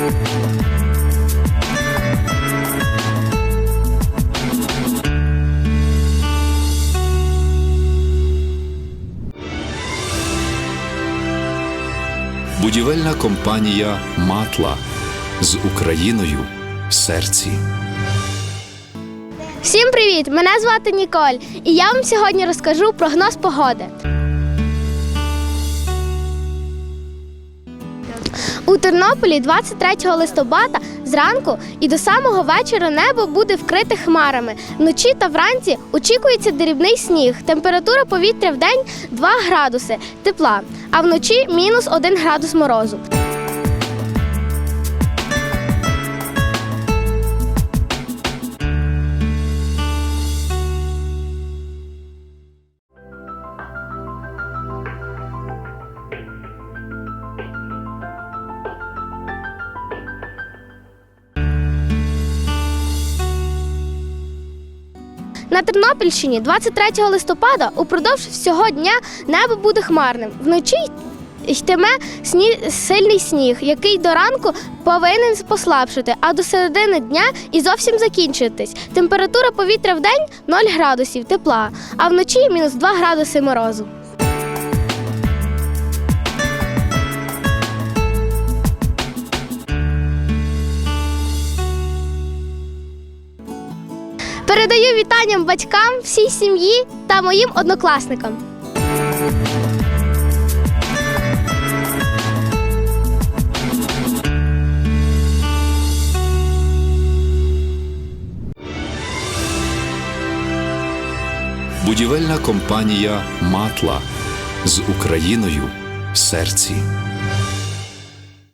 Будівельна компанія Матла з Україною в серці. Всім привіт! Мене звати Ніколь, і я вам сьогодні розкажу прогноз погоди. У Тернополі 23 листопада зранку і до самого вечора небо буде вкрите хмарами. Вночі та вранці очікується дрібний сніг. Температура повітря в день 2 градуси тепла, а вночі мінус 1 градус морозу. На Тернопільщині 23 листопада упродовж всього дня небо буде хмарним. Вночі йтиме сні... сильний сніг, який до ранку повинен послабшити, а до середини дня і зовсім закінчитись. Температура повітря в день 0 градусів тепла, а вночі мінус 2 градуси морозу. Передаю вітанням батькам, всій сім'ї та моїм однокласникам. Будівельна компанія Матла з Україною в серці.